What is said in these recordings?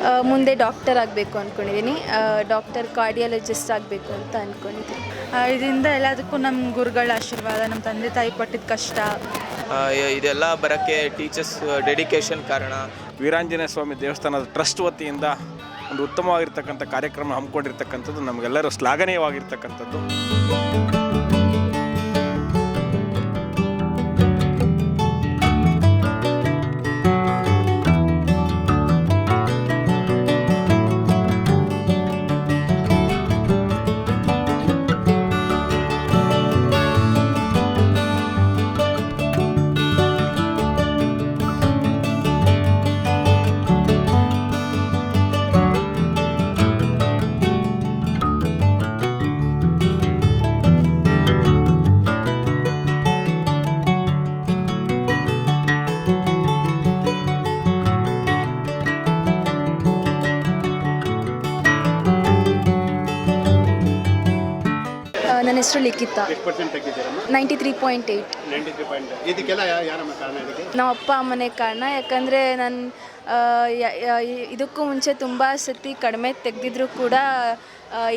ಆ, ಮುಂದೆ ಡಾಕ್ಟರ್ ಆಗಬೇಕು ಅಂದ್ಕೊಂಡಿದ್ದೀನಿ ಡಾಕ್ಟರ್ ಕಾರ್ಡಿಯಾಲಜಿಸ್ಟ್ ಆಗಬೇಕು ಅಂತ ಅಂದ್ಕೊಂಡಿದ್ದೀನಿ ಇದರಿಂದ ಎಲ್ಲದಕ್ಕೂ ನಮ್ಮ ಗುರುಗಳ ಆಶೀರ್ವಾದ ನಮ್ಮ ತಂದೆ ತಾಯಿ ಪಟ್ಟಿದ ಕಷ್ಟ. ಇದೆಲ್ಲ ಬರೋಕ್ಕೆ ಟೀಚರ್ಸ್ ಡೆಡಿಕೇಶನ್ ಕಾರಣ. ವೀರಾಂಜನೇಯ ಸ್ವಾಮಿ ದೇವಸ್ಥಾನದ ಟ್ರಸ್ಟ್ ವತಿಯಿಂದ ಒಂದು ಉತ್ತಮವಾಗಿರ್ತಕ್ಕಂಥ ಕಾರ್ಯಕ್ರಮ ಹಮ್ಮಿಕೊಂಡಿರ್ತಕ್ಕಂಥದ್ದು ನಮಗೆಲ್ಲರೂ ಶ್ಲಾಘನೀಯವಾಗಿರ್ತಕ್ಕಂಥದ್ದು. ನನ್ನ ಹೆಸರು ಲಿಖಿತ. ಎಷ್ಟು percent ತೆಗಿದ್ದೀರಮ್ಮ ninety three point eight ninety three point ಇದಕ್ಕೆಲ್ಲ ಯಾ- ಯಾರಮ್ಮ ಕಾರಣ ಇದಕ್ಕೆ? ನಮ್ಮ ಅಪ್ಪ ಅಮ್ಮನೇ ಕಾರಣ. ಯಾಕಂದರೆ ನಾನು ಇದಕ್ಕೂ ಮುಂಚೆ ತುಂಬ ಸತಿ ಕಡಿಮೆ ತೆಗೆದಿದ್ರು ಕೂಡ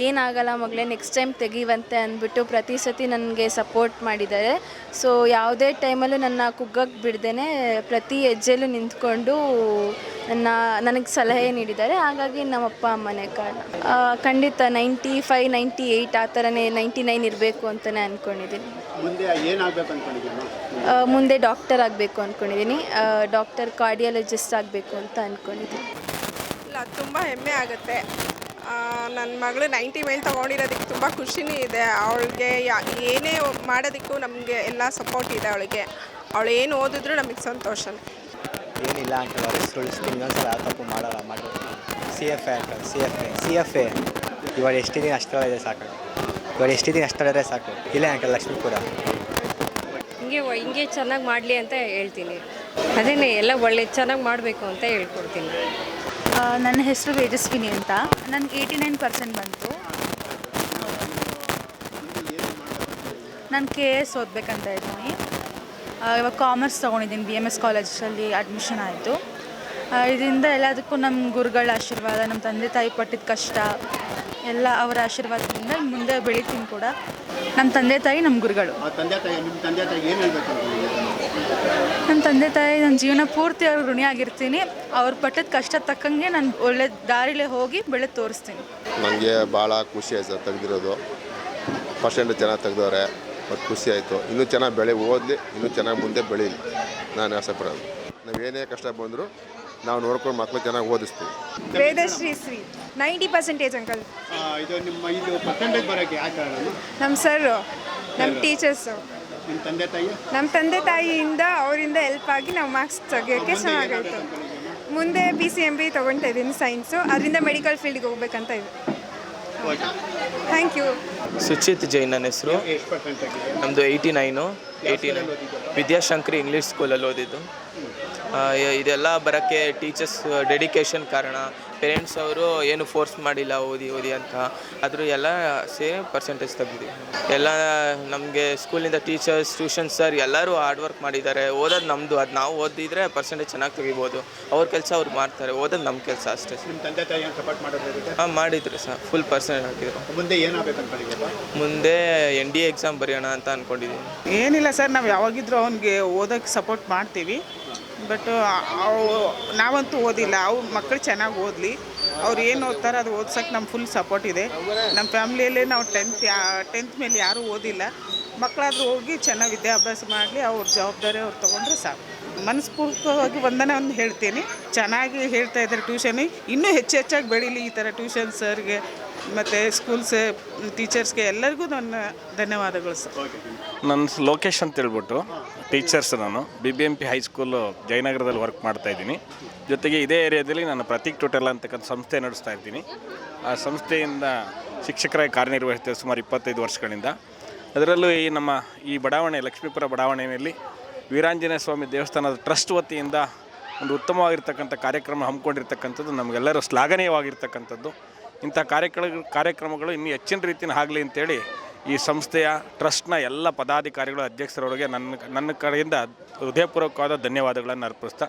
ಏನಾಗಲ್ಲ ಮಗಳೇ ನೆಕ್ಸ್ಟ್ ಟೈಮ್ ತೆಗೀವಂತೆ ಅಂದ್ಬಿಟ್ಟು ಪ್ರತಿ ಸತಿ ನನಗೆ ಸಪೋರ್ಟ್ ಮಾಡಿದ್ದಾರೆ. ಸೊ ಯಾವುದೇ ಟೈಮಲ್ಲೂ ನನ್ನ ಕುಗ್ಗಕ್ಕೆ ಬಿಡ್ದೇ ಪ್ರತಿ ಹೆಜ್ಜೆಲ್ಲೂ ನಿಂತ್ಕೊಂಡು ನನ್ನ, ನನಗೆ ಸಲಹೆ ನೀಡಿದ್ದಾರೆ. ಹಾಗಾಗಿ ನಮ್ಮ ಅಪ್ಪ ಅಮ್ಮನೇ ಕಾರಣ. ಖಂಡಿತ ನೈಂಟಿ ಫೈವ್ ನೈಂಟಿ ಏಯ್ಟ್ ಆ ಥರನೇ ನೈಂಟಿ ನೈನ್ ಇರಬೇಕು ಅಂತಲೇ ಅಂದ್ಕೊಂಡಿದ್ದೀನಿ ಮುಂದೆ ಆ, ಮುಂದೆ ಡಾಕ್ಟರ್ ಆಗಬೇಕು ಅಂದ್ಕೊಂಡಿದ್ದೀನಿ ಡಾಕ್ಟರ್ ಕಾರ್ಡಿಯಾಲಜಿಸ್ಟ್ ಆಗಬೇಕು ಅಂತ ಅಂದ್ಕೊಂಡಿದ್ದೀನಿ ಇಲ್ಲ ತುಂಬ ಹೆಮ್ಮೆ ಆಗುತ್ತೆ. ನನ್ನ ಮಗಳು ನೈಂಟಿ ಮೇಲ್ ತೊಗೊಂಡಿರೋದಕ್ಕೆ ತುಂಬ ಖುಷಿನೂ ಇದೆ. ಅವಳಿಗೆ ಏನೇ ಮಾಡೋದಕ್ಕೂ ನಮಗೆ ಎಲ್ಲ ಸಪೋರ್ಟ್ ಇದೆ ಅವಳಿಗೆ. ಅವಳು ಏನು ಓದಿದ್ರು ನಮಗೆ ಸಂತೋಷ. ಏನಿಲ್ಲ ಅಂಕಲ್ ಅವ್ರ ಇನ್ನೊಂದ್ಸಲ ತಪ್ಪು ಮಾಡಲ್ಲ ಮಾಡಿ C F A uncle C F A C F A ಇವಾಗ ಎಷ್ಟಿದ್ದೀನಿ ಅಷ್ಟರಲ್ಲಿದೆ ಸಾಕು ಇವಾಗ ಎಷ್ಟಿದ್ದೀನಿ ಅಷ್ಟೇ ಸಾಕು. ಇಲ್ಲೇ ಅಂಕಲ್ ಲಕ್ಷ್ಮೀಪುರ. ಹಿಂಗೆ ಹಿಂಗೆ ಚೆನ್ನಾಗಿ ಮಾಡಲಿ ಅಂತ ಹೇಳ್ತೀನಿ. ಅದೇನೆ, ಎಲ್ಲ ಒಳ್ಳೆ ಚೆನ್ನಾಗಿ ಮಾಡಬೇಕು ಅಂತ ಹೇಳ್ಕೊಡ್ತೀನಿ. ನನ್ನ ಹೆಸರು ವೇಜಸ್ವಿನಿ ಅಂತ. ನನಗೆ ಏಯ್ಟಿ ನೈನ್ ಪರ್ಸೆಂಟ್ ಬಂತು. ನಾನು ಕೆ ಎಸ್ ಓದಬೇಕಂತ ಇದ್ದೀನಿ. ಇವಾಗ ಕಾಮರ್ಸ್ ತೊಗೊಂಡಿದ್ದೀನಿ ಬಿ ಎಂ ಎಸ್ ಕಾಲೇಜಲ್ಲಿ ಅಡ್ಮಿಷನ್ ಆಯಿತು. ಇದರಿಂದ ಎಲ್ಲದಕ್ಕೂ ನಮ್ಮ ಗುರುಗಳ ಆಶೀರ್ವಾದ ನಮ್ಮ ತಂದೆ ತಾಯಿ ಪಟ್ಟಿದ ಕಷ್ಟ ಎಲ್ಲ ಅವರ ಆಶೀರ್ವಾದದಿಂದ ಮುಂದೆ ಬೆಳಿತೀನಿ ಕೂಡ. ನಮ್ಮ ತಂದೆ ತಾಯಿ ನಮ್ಮ ಗುರುಗಳು. ತಂದೆ ತಾಯಿ ನಿಮ್ಮ ತಂದೆ ತಾಯಿ ಏನು ಹೇಳ್ಬೇಕು ನಮ್ಮ ತಂದೆ ತಾಯಿ ನನ್ನ ಜೀವನ ಪೂರ್ತಿ ಅವ್ರ ಋಣಿಯಾಗಿರ್ತೀನಿ. ಅವ್ರು ಪಟ್ಟಿದ ಕಷ್ಟ ತಕ್ಕಂಗೆ ನಾನು ಒಳ್ಳೆ ದಾರಿಲೇ ಹೋಗಿ ಬೆಳೆ ತೋರಿಸ್ತೀನಿ. ನನಗೆ ಭಾಳ ಖುಷಿ ಆಯ್ತು ಸರ್ ಫಸ್ಟ್ ಪರ್ಸೆಂಟ್ ಚೆನ್ನಾಗಿ ತೆಗೆದವ್ರೆ ಮತ್ತು ಖುಷಿ ಆಯಿತು. ಇನ್ನೂ ಚೆನ್ನಾಗಿ ಬೆಳೆ ಓದಲಿ ಇನ್ನೂ ಚೆನ್ನಾಗಿ ಮುಂದೆ ಬೆಳೀಲಿ. ನಾನು ಆಸೆ ಪಡೋದು. ನಾವೇನೇ ಕಷ್ಟ ಬಂದರೂ ನಾವು ನೋಡ್ಕೊಂಡು ಮಕ್ಕಳು ಚೆನ್ನಾಗಿ ಓದಿಸ್ತೀವಿ. Vedashree Sri ninety percentage uncle. ಇದು ನಿಮ್ಮ ಇದು ಪರ್ಸೆಂಟೇಜ್ ಬರೋಕ್ಕೆ ಯಾವ ಕಾರಣ? ನಮ್ಮ ಸರ್ ನಮ್ಮ ಟೀಚರ್ಸು. ನಿಮ್ಮ ತಂದೆ ತಾಯಿ? ನಮ್ಮ ತಂದೆ ತಾಯಿಯಿಂದ ಅವರಿಂದ ಹೆಲ್ಪ್ ಆಗಿ ನಾವು ಮಾರ್ಕ್ಸ್ ತೆಗಿಯೋಕ್ಕೆ ಚೆನ್ನಾಗಾಯಿತು ಮುಂದೆ ಬಿ ಸಿ ಎಂ ಬಿ ತೊಗೊಳ್ತಾ ಇದ್ದೀನಿ ಸೈನ್ಸು ಅದರಿಂದ ಮೆಡಿಕಲ್ ಫೀಲ್ಡ್ಗೆ ಹೋಗ್ಬೇಕಂತ ಇದೆ. ಥ್ಯಾಂಕ್ ಯು ಸುಚಿತ್ ಜೈನ್ ನನ್ನ ಹೆಸರು. ಎಷ್ಟು ಪರ್ಸೆಂಟ್ ತೆಗಿದ್ದೀರಾ ನಮ್ಮದು eighty nine eighty nine Vidyashankari English ಸ್ಕೂಲಲ್ಲಿ ಓದಿದ್ದು. ಇದೆಲ್ಲ ಬರೋಕ್ಕೆ ಟೀಚರ್ಸ್ ಡೆಡಿಕೇಶನ್ ಕಾರಣ. ಪೇರೆಂಟ್ಸ್ ಅವರು ಏನು ಫೋರ್ಸ್ ಮಾಡಿಲ್ಲ ಓದಿ ಓದಿ ಅಂತ. ಆದರೂ ಎಲ್ಲ ಸೇರಿ ಪರ್ಸೆಂಟೇಜ್ ತೆಗ್ದಿದ್ದೀವಿ ಎಲ್ಲ ನಮಗೆ ಸ್ಕೂಲಿಂದ ಟೀಚರ್ಸ್ ಟ್ಯೂಷನ್ ಸರ್ ಎಲ್ಲರೂ ಹಾರ್ಡ್ ವರ್ಕ್ ಮಾಡಿದ್ದಾರೆ. ಓದೋದು ನಮ್ಮದು ಅದು ನಾವು ಓದಿದ್ರೆ ಪರ್ಸೆಂಟೇಜ್ ಚೆನ್ನಾಗಿ ತೆಗಿಬೋದು. ಅವ್ರ ಕೆಲಸ ಅವ್ರು ಮಾಡ್ತಾರೆ. ಓದೋದು ನಮ್ಮ ಕೆಲಸ ಅಷ್ಟೇ. ನಿಮ್ಮ ತಂದೆ ತಾಯಿ ಸಪೋರ್ಟ್ ಮಾಡೋದು ಹಾಂ ಮಾಡಿದ್ರು ಸರ್. ಫುಲ್ ಪರ್ಸೆಂಟ್ ಹಾಕಿದ್ರು. ಮುಂದೆ ಏನಾಗಬೇಕು ಮುಂದೆ ಎನ್ ಡಿ ಎಕ್ಸಾಮ್ ಬರೆಯೋಣ ಅಂತ ಅಂದ್ಕೊಂಡಿದ್ದೀನಿ ಏನಿಲ್ಲ ಸರ್. ನಾವು ಯಾವಾಗಿದ್ರೂ ಅವನಿಗೆ ಓದೋಕ್ಕೆ ಸಪೋರ್ಟ್ ಮಾಡ್ತೀವಿ. ಬಟ್ ಅವು ನಾವಂತೂ ಓದಿಲ್ಲ. ಅವ್ರ ಮಕ್ಕಳು ಚೆನ್ನಾಗಿ ಓದಲಿ. ಅವ್ರು ಏನು ಓದ್ತಾರೆ ಅದು ಓದ್ಸೋಕ್ಕೆ ನಮ್ಮ ಫುಲ್ ಸಪೋರ್ಟ್ ಇದೆ. ನಮ್ಮ ಫ್ಯಾಮ್ಲಿಯಲ್ಲೇ ನಾವು ಟೆಂತ್ ಟೆಂತ್ ಮೇಲೆ ಯಾರೂ ಓದಿಲ್ಲ. ಮಕ್ಕಳಾದ್ರೂ ಹೋಗಿ ಚೆನ್ನಾಗಿ ವಿದ್ಯಾಭ್ಯಾಸ ಮಾಡಲಿ, ಅವ್ರ ಜವಾಬ್ದಾರಿ ಅವ್ರು ತೊಗೊಂಡ್ರೆ ಸಾಕು. ಮನಸ್ಪೂರ್ವಕವಾಗಿ ಒಂದು ಹೇಳ್ತೀನಿ. ಚೆನ್ನಾಗಿ ಹೇಳ್ತಾ ಇದ್ದಾರೆ ಟ್ಯೂಷನ್ ಇನ್ನೂ ಹೆಚ್ಚು ಹೆಚ್ಚಾಗಿ ಬೆಳೀಲಿ ಈ ಥರ ಟ್ಯೂಷನ್ ಸರ್ಗೆ. ಮತ್ತು ಸ್ಕೂಲ್ಸ್ ಟೀಚರ್ಸ್ಗೆ ಎಲ್ಲರಿಗೂ ನನ್ನ ಧನ್ಯವಾದಗಳು ಸರ್ ನನ್ನ ಲೋಕೇಶ್ ಅಂತ ಹೇಳ್ಬಿಟ್ಟು ಟೀಚರ್ಸ್ ನಾನು B B M P high school ಜಯನಗರದಲ್ಲಿ work ಮಾಡ್ತಾ ಇದ್ದೀನಿ. ಜೊತೆಗೆ ಇದೇ ಏರಿಯಾದಲ್ಲಿ ನಾನು ಪ್ರತೀಕ್ ಟೋಟೆಲ್ ಅಂತಕ್ಕಂಥ ಸಂಸ್ಥೆ ನಡೆಸ್ತಾ ಇದ್ದೀನಿ. ಆ ಸಂಸ್ಥೆಯಿಂದ ಶಿಕ್ಷಕರಾಗಿ ಕಾರ್ಯನಿರ್ವಹಿಸ್ತೇವೆ ಸುಮಾರು ಇಪ್ಪತ್ತೈದು ವರ್ಷಗಳಿಂದ. ಅದರಲ್ಲೂ ಈ ನಮ್ಮ ಈ ಬಡಾವಣೆ ಲಕ್ಷ್ಮೀಪುರ ಬಡಾವಣೆಯಲ್ಲಿ ವೀರಾಂಜನೇಯ ಸ್ವಾಮಿ ದೇವಸ್ಥಾನದ ಟ್ರಸ್ಟ್ ವತಿಯಿಂದ ಒಂದು ಉತ್ತಮವಾಗಿರ್ತಕ್ಕಂಥ ಕಾರ್ಯಕ್ರಮ ಹಮ್ಮಿಕೊಂಡಿರ್ತಕ್ಕಂಥದ್ದು ನಮಗೆಲ್ಲರೂ ಶ್ಲಾಘನೀಯವಾಗಿರ್ತಕ್ಕಂಥದ್ದು. ಇಂಥ ಕಾರ್ಯಕ್ರಮ, ಕಾರ್ಯಕ್ರಮಗಳು ಇನ್ನೂ ಹೆಚ್ಚಿನ ರೀತಿಯ ಆಗಲಿ ಅಂತೇಳಿ ಈ ಸಂಸ್ಥೆಯ ಟ್ರಸ್ಟ್ನ ಎಲ್ಲ ಪದಾಧಿಕಾರಿಗಳು, ಅಧ್ಯಕ್ಷರವರಿಗೆ ನನ್ನ ನನ್ನ ಕಡೆಯಿಂದ ಹೃದಯಪೂರ್ವಕವಾದ ಧನ್ಯವಾದಗಳನ್ನು ಅರ್ಪಿಸ್ತಾ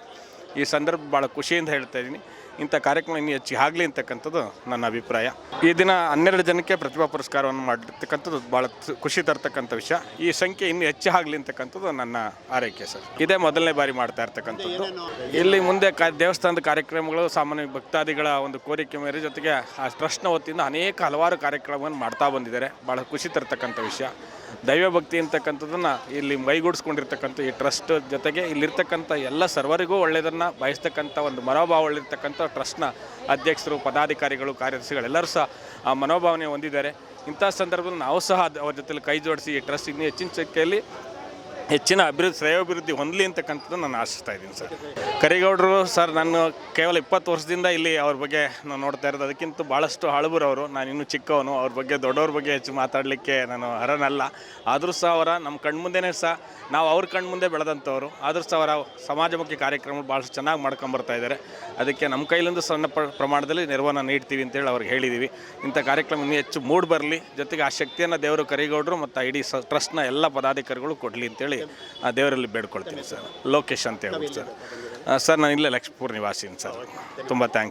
ಈ ಸಂದರ್ಭ ಭಾಳ ಖುಷಿಯಿಂದ ಹೇಳ್ತಾ ಇದ್ದೀನಿ. ಇಂಥ ಕಾರ್ಯಕ್ರಮ ಇನ್ನೂ ಹೆಚ್ಚಿಗೆ ಆಗಲಿ ಅಂತಕ್ಕಂಥದ್ದು ನನ್ನ ಅಭಿಪ್ರಾಯ. ಈ ದಿನ ಹನ್ನೆರಡು ಜನಕ್ಕೆ ಪ್ರತಿಭಾ ಪುರಸ್ಕಾರವನ್ನು ಮಾಡಿರ್ತಕ್ಕಂಥದ್ದು ಭಾಳ ಖುಷಿ ತರ್ತಕ್ಕಂಥ ವಿಷಯ. ಈ ಸಂಖ್ಯೆ ಇನ್ನೂ ಹೆಚ್ಚು ಆಗಲಿ ಅಂತಕ್ಕಂಥದ್ದು ನನ್ನ ಆರೈಕೆ ಸರ್. ಇದೇ ಮೊದಲನೇ ಬಾರಿ ಮಾಡ್ತಾ ಇರ್ತಕ್ಕಂಥದ್ದು. ಇಲ್ಲಿ ಮುಂದೆ ಕಾ, ದೇವಸ್ಥಾನದ ಕಾರ್ಯಕ್ರಮಗಳು ಸಾಮಾನ್ಯ ಭಕ್ತಾದಿಗಳ ಒಂದು ಕೋರಿಕೆ ಮೇರೆ ಜೊತೆಗೆ ಆ ಟ್ರಸ್ಟ್ನ ವತಿಯಿಂದ ಅನೇಕ ಹಲವಾರು ಕಾರ್ಯಕ್ರಮವನ್ನು ಮಾಡ್ತಾ ಬಂದಿದ್ದಾರೆ. ಭಾಳ ಖುಷಿ ತರ್ತಕ್ಕಂಥ ವಿಷಯ. ದೈವ ಭಕ್ತಿ ಅಂತಕ್ಕಂಥದ್ದನ್ನು ಇಲ್ಲಿ ಮೈಗೂಡಿಸ್ಕೊಂಡಿರ್ತಕ್ಕಂಥ ಈ ಟ್ರಸ್ಟ್ ಜೊತೆಗೆ ಇಲ್ಲಿರ್ತಕ್ಕಂಥ ಎಲ್ಲ ಸರ್ವರಿಗೂ ಒಳ್ಳೆಯದನ್ನು ಬಯಸ್ತಕ್ಕಂಥ ಒಂದು ಮನೋಭಾವಗಳಿರ್ತಕ್ಕಂಥ ಟ್ರಸ್ಟ್ನ ಅಧ್ಯಕ್ಷರು, ಪದಾಧಿಕಾರಿಗಳು ಕಾರ್ಯದರ್ಶಿಗಳೆಲ್ಲರೂ ಸಹ ಮನೋಭಾವನೆ ಹೊಂದಿದ್ದಾರೆ. ಇಂಥ ಸಂದರ್ಭದಲ್ಲಿ ನಾವು ಸಹ ಅವ್ರ ಜೊತೆಲಿ ಕೈ ಜೋಡಿಸಿ ಈ ಟ್ರಸ್ಟ್ ಇನ್ನೂ ಹೆಚ್ಚಿನ ಸಂಖ್ಯೆಯಲ್ಲಿ ಹೆಚ್ಚಿನ ಅಭಿವೃದ್ಧಿ, ಶ್ರೇಯೋಭಿವೃದ್ಧಿ ಹೊಂದಲಿ ಅಂತಕ್ಕಂಥದ್ದು ನಾನು ಆಶಿಸ್ತಾ ಇದ್ದೀನಿ ಸರ್. ಕರಿಗೌಡರು ಸರ್, ನಾನು ಕೇವಲ ಇಪ್ಪತ್ತು ವರ್ಷದಿಂದ ಇಲ್ಲಿ ಅವ್ರ ಬಗ್ಗೆ ನಾನು ನೋಡ್ತಾ ಇರೋದು. ಅದಕ್ಕಿಂತ ಭಾಳಷ್ಟು ಅವರು. ನಾನು ಇನ್ನೂ ಚಿಕ್ಕವನು. ಅವ್ರ ಬಗ್ಗೆ, ದೊಡ್ಡವ್ರ ಬಗ್ಗೆ ಹೆಚ್ಚು ಮಾತಾಡಲಿಕ್ಕೆ ನಾನು ಅರ್ಹನಲ್ಲ. ಆದರೂ ಸಹ ಅವರ ನಮ್ಮ ಕಣ್ಮುಂದೆನೇ ಸಹ ನಾವು ಅವ್ರ ಕಣ್ಮುಂದೆ ಬೆಳೆದಂಥವ್ರು. ಆದರೂ ಸಹ ಅವರ ಸಮಾಜಮುಖಿ ಕಾರ್ಯಕ್ರಮ ಭಾಳಷ್ಟು ಚೆನ್ನಾಗಿ ಮಾಡ್ಕೊಂಬರ್ತಾ ಇದ್ದಾರೆ. ಅದಕ್ಕೆ ನಮ್ಮ ಕೈಲಿಂದ ಸಣ್ಣ ಪ್ರ ಪ್ರಮಾಣದಲ್ಲಿ ನೆರವನ್ನು ನೀಡ್ತೀವಿ ಅಂತೇಳಿ ಅವ್ರಿಗೆ ಹೇಳಿದ್ದೀವಿ ಇಂಥ ಕಾರ್ಯಕ್ರಮ ಇನ್ನೂ ಹೆಚ್ಚು ಮೂಡ್ ಬರಲಿ. ಜೊತೆಗೆ ಆ ಶಕ್ತಿಯನ್ನು ದೇವರು ಕರಿಗೌಡರು ಮತ್ತು ಇಡೀ ಟ್ರಸ್ಟ್ನ ಎಲ್ಲ ಪದಾಧಿಕಾರಿಗಳು ಕೊಡಲಿ ಅಂತೇಳಿ ಆ ದೇವರಲ್ಲಿ ಬೇಡ್ಕೊಳ್ತೀನಿ ಸರ್. ಲೋಕೇಶ್ ಅಂತ ಹೇಳ್ಬಿಟ್ಟು ಸರ್. ಸರ್, ನಾನು ಇಲ್ಲೇ ಲಕ್ಷ್ಮೀಪುರ ನಿವಾಸಿನಿ ಸರ್. ತುಂಬ ಥ್ಯಾಂಕ್ಸ್